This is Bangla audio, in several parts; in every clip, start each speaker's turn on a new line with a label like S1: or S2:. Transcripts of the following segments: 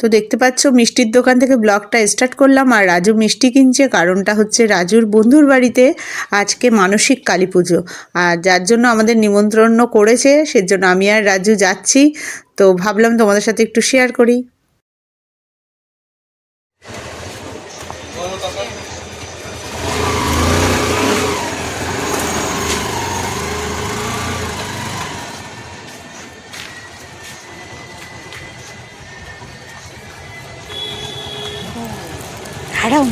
S1: তো দেখতে পাচ্ছ মিষ্টির দোকান থেকে ব্লগটা স্টার্ট করলাম। আর রাজু মিষ্টি কিনছে, কারণটা হচ্ছে রাজুর বন্ধুর বাড়িতে আজকে মানসিক কালী পুজো। আর যার জন্য আমাদের নিমন্ত্রণ করেছে, সেজন্য আমি আর রাজু যাচ্ছি। তো ভাবলাম তোমাদের সাথে একটু শেয়ার করি।
S2: হারাম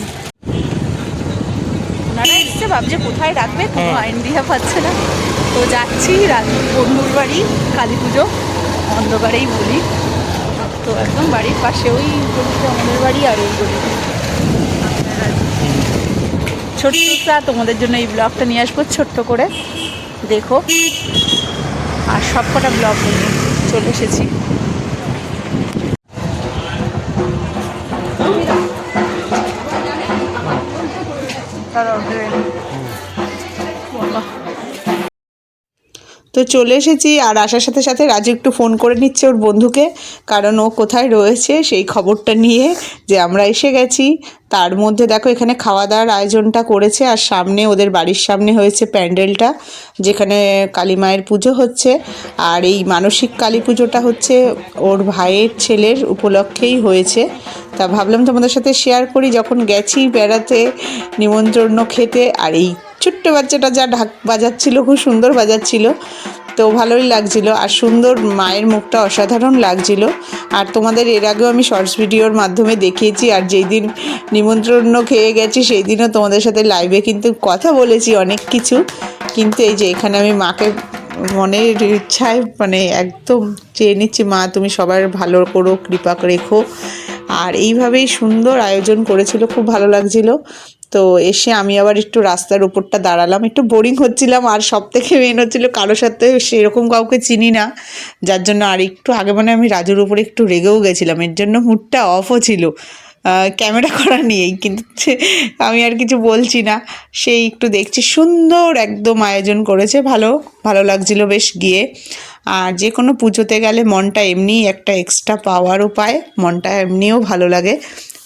S2: ওনারা এসছে ভাবছে কোথায় রাখবে কোনো আইডিয়া পাচ্ছে না। তো যাচ্ছি বন্ধুর বাড়ি কালী পুজো অন্ধকারেই বলি। তো একদম বাড়ির পাশে ওই গলিতে আমাদের বাড়ি আর ওই গলিতে। ছোট্টটা তোমাদের জন্য এই ব্লগটা নিয়ে আসব ছোট্ট করে। দেখো। আর সব কটা ব্লগ নিয়ে চলে এসেছি।
S1: তো চলে এসেছি আর আসার সাথে সাথে রাজু একটু ফোন করে নিচ্ছে ওর বন্ধুকে, কারণ ও কোথায় রয়েছে সেই খবরটা নিয়ে যে আমরা এসে গেছি। তার মধ্যে দেখো এখানে খাওয়া দাওয়ার আয়োজনটা করেছে আর সামনে ওদের বাড়ির সামনে হয়েছে প্যান্ডেলটা, যেখানে কালী মায়ের পুজো হচ্ছে। আর এই মানসিক কালী পুজোটা হচ্ছে ওর ভাইয়ের ছেলের উপলক্ষেই হয়েছে। তা ভাবলাম তোমাদের সাথে শেয়ার করি, যখন গেছি বেড়াতে, নিমন্ত্রণ খেতে, আর এই ছোট্ট বাচ্চাটা যা ঢাক বাজাচ্ছিল, খুব সুন্দর বাজাচ্ছিল। তো ভালোই লাগছিল, আর সুন্দর মায়ের মুখটা অসাধারণ লাগছিল। আর তোমাদের এর আগেও আমি শর্টস ভিডিওর মাধ্যমে দেখিয়েছি, আর যেই দিন নিমন্ত্রণ খেয়ে গেছি, সেই দিনও তোমাদের সাথে লাইভে কিন্তু কথা বলেছি অনেক কিছু। কিন্তু এই যে এখানে আমি মাকে মনের ইচ্ছায় মানে একদম চেয়ে নিচ্ছি, মা, তুমি সবার ভালো করো, কৃপা রেখো। আর এইভাবেই সুন্দর আয়োজন করেছিল, খুব ভালো লাগছিল। তো এসে আমি আবার একটু রাস্তার উপরটা দাঁড়ালাম, একটু বোরিং হচ্ছিলাম আর সব থেকে মেন হচ্ছিল কারোর সাথে সেরকম কাউকে চিনি না। যার জন্য আর একটু আগে মানে আমি রাজুর উপরে একটু রেগেও গেছিলাম, এর জন্য মুডটা অফও ছিল। ক্যামেরা করা নিয়েই, কিন্তু আমি আর কিছু বলছি না। সেই একটু দেখছি, সুন্দর একদম আয়োজন করেছে, ভালো ভালো লাগছিল বেশ গিয়ে। আর যে কোনো পুজোতে গেলে মনটা এমনিই একটা এক্সট্রা পাওয়ারও পায় মনটা এমনিও ভালো লাগে।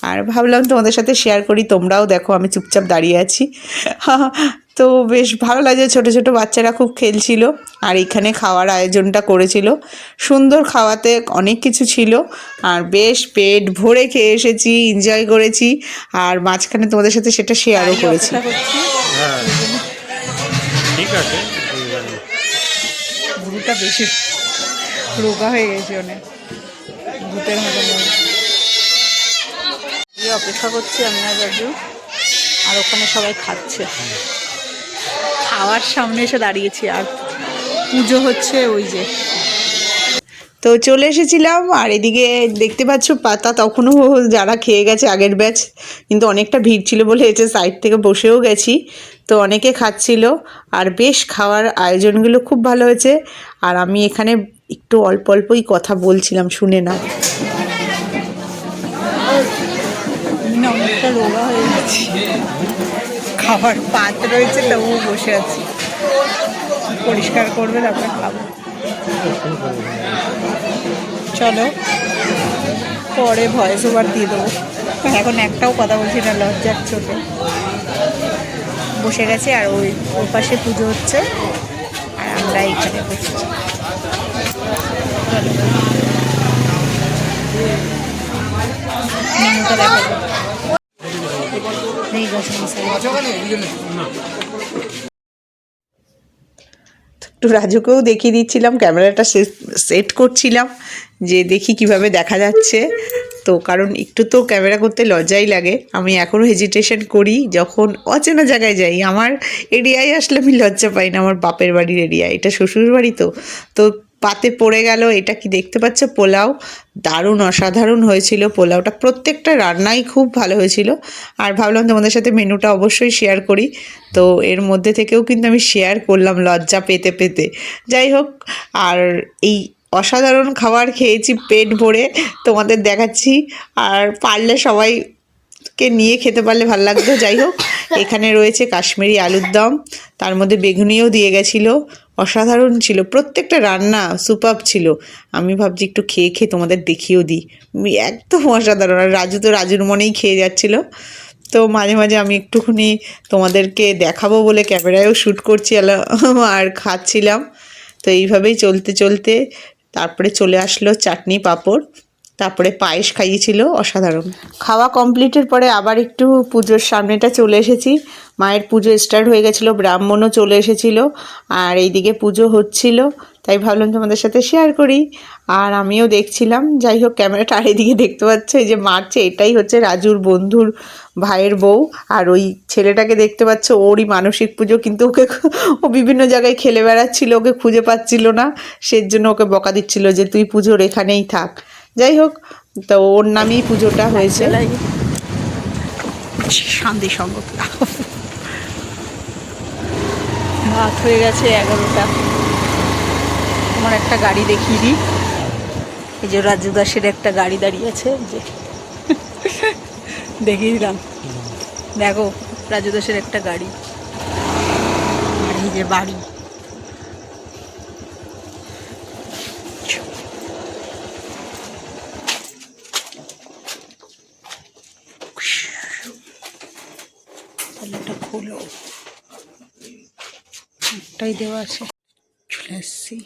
S1: আর ভাবলাম তোমাদের সাথে শেয়ার করি তোমরাও দেখো আমি চুপচাপ দাঁড়িয়ে আছি। তো বেশ ভালো লাগে ছোট ছোট বাচ্চারা খুব খেলছিল আর এখানে খাওয়ার আয়োজনটা করেছিল। সুন্দর খাওয়াতে অনেক কিছু ছিল আর বেশ পেট ভরে খেয়ে এসেছি এনজয় করেছি আর মাঝখানে তোমাদের সাথে সেটা শেয়ারও করেছি।
S2: অপেক্ষা করছি।
S3: হ্যাঁ। ঠিক আছে।
S2: গরুটা বেশি রোগা হয়ে গেছে অনেক। ভূতের মতো হয়। অপেক্ষা করছি আমি আর আর ওখানে সবাই খাচ্ছে। খাওয়ার সামনে এসে দাঁড়িয়েছি আর পুজো হচ্ছে ওই যে
S1: তো চলে এসেছিলাম, আর এদিকে দেখতে পাচ্ছ পাতা তখনও যারা খেয়ে গেছে আগের ব্যাচ, কিন্তু অনেকটা ভিড় ছিল বলে এসে সাইড থেকে বসেও গেছি, তো অনেকে খাচ্ছিল, আর বেশ খাওয়ার আয়োজনগুলো খুব ভালো হয়েছে, আর আমি এখানে একটু অল্প অল্পই কথা বলছিলাম, শুনে না
S2: অনেকটা হয়ে খাবার পাত রয়েছে, তবুও বসে আছি। পরিষ্কার করবে, তারপরে খাব। চলো, পরে ভয়েস ওভার দিয়ে দেবো। এখন একটাও কথা বলছি না, লজ্জার চোখে বসে গেছে আর ওই ওর পাশে পুজো হচ্ছে। আর আমরা এখানে বসে মেনুটা দেখা। যাবে
S1: একটু রাজুকেও দেখিয়ে দিচ্ছিলাম, ক্যামেরাটা সেট করছিলাম, যে দেখি কীভাবে দেখা যাচ্ছে। তো কারণ একটু তো ক্যামেরা করতে লজ্জাই লাগে। আমি এখনও হেজিটেশন করি, যখন অচেনা জায়গায় যাই, আমার এরিয়ায় আসলে আমি লজ্জা পাই না, আমার বাপের বাড়ির এরিয়া এটা শ্বশুর বাড়ি তো। তো পাতে পড়ে গেল, এটা কি দেখতে পাচ্ছ? পোলাও দারুণ অসাধারণ হয়েছিল পোলাওটা। প্রত্যেকটা রান্নাই খুব ভালো হয়েছিল। আর ভাবলাম তোমাদের সাথে মেনুটা অবশ্যই শেয়ার করি। তো এর মধ্যে থেকেও কিন্তু আমি শেয়ার করলাম লজ্জা পেতে পেতে। যাই হোক, আর এই অসাধারণ খাবার খেয়েছি পেট ভরে, তোমাদের দেখাচ্ছি। আর পারলে সবাই কে নিয়ে খেতে পারলে ভালো লাগতো যাই হোক। এখানে রয়েছে কাশ্মীরি আলুর দম, তার মধ্যে বেগুনিও দিয়ে গেছিল। অসাধারণ ছিল, প্রত্যেকটা রান্না সুপাব ছিল। আমি ভাবছি একটু খেয়ে খেয়ে তোমাদের দেখিয়েও দিই। একদম অসাধারণ। আর রাজু তো রাজুর মনেই খেয়ে যাচ্ছিল। তো মাঝে মাঝে আমি একটুখানি তোমাদেরকে দেখাবো বলে ক্যামেরায়ও শ্যুট করছি আর খাচ্ছিলাম। তো এইভাবেই চলতে চলতে তারপরে চলে আসলো চাটনি পাঁপড়। তারপরে পায়েস খাইয়েছিল, অসাধারণ। খাওয়া কমপ্লিটের পরে আবার একটু পুজোর সামনেটা চলে এসেছি। মায়ের পুজো স্টার্ট হয়ে গেছিল, ব্রাহ্মণও চলে এসেছিল, আর এইদিকে পুজো হচ্ছিল, তাই ভাবলাম তোমাদের সাথে শেয়ার করি। আর আমিও দেখছিলাম, যাই হোক ক্যামেরাটা আর এদিকে দেখতে পাচ্ছ, এই যে মারছে এটাই হচ্ছে রাজুর বন্ধুর ভাইয়ের বউ, আর ওই ছেলেটাকে দেখতে পাচ্ছ, ওরই মানসিক পুজো, কিন্তু ওকে ও বিভিন্ন জায়গায় খেলে বেড়াচ্ছিল, ওকে খুঁজে পাচ্ছিল না সেই জন্য ওকে বকা দিচ্ছিল যে তুই পুজোর এখানেই থাক। যাই হোক, তো ওর নামেই পুজোটা হয়েছে।
S2: শান্তি সঙ্গ রাত হয়ে গেছে এগারোটা। আমার একটা গাড়ি দেখিয়ে দিই। এই যে রাজু দাসের একটা গাড়ি দাঁড়িয়ে আছে যে। দেখিয়ে দিলাম। দেখো, রাজু দাসের একটা গাড়ি। আর এই যে বাড়ি। তাহলে খুলো। একটাই দেওয়া আছে। চলে এসছি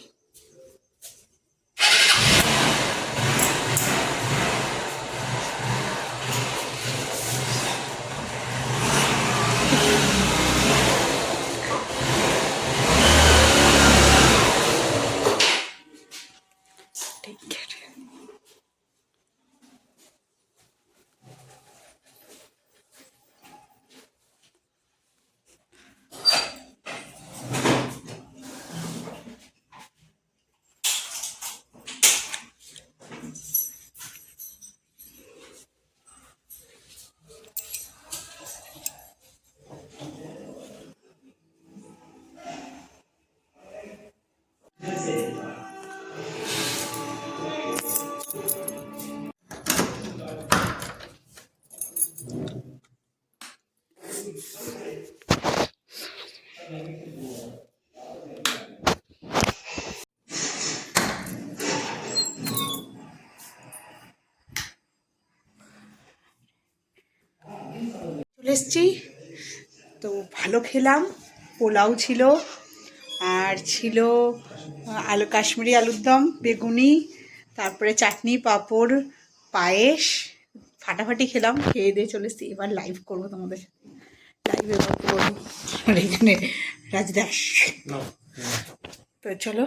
S1: এসছি। তো ভালো খেলাম পোলাও ছিল আর ছিল আলু কাশ্মীরি আলুর দম বেগুনি তারপরে চাটনি পাঁপড় পায়েস ফাটাফাটি খেলাম খেয়ে দিয়ে চলে এসছি। এবার লাইভ করব তোমাদের সাথে। লাইভ এবার করব আর এখানে রাজদাস। তো চলো।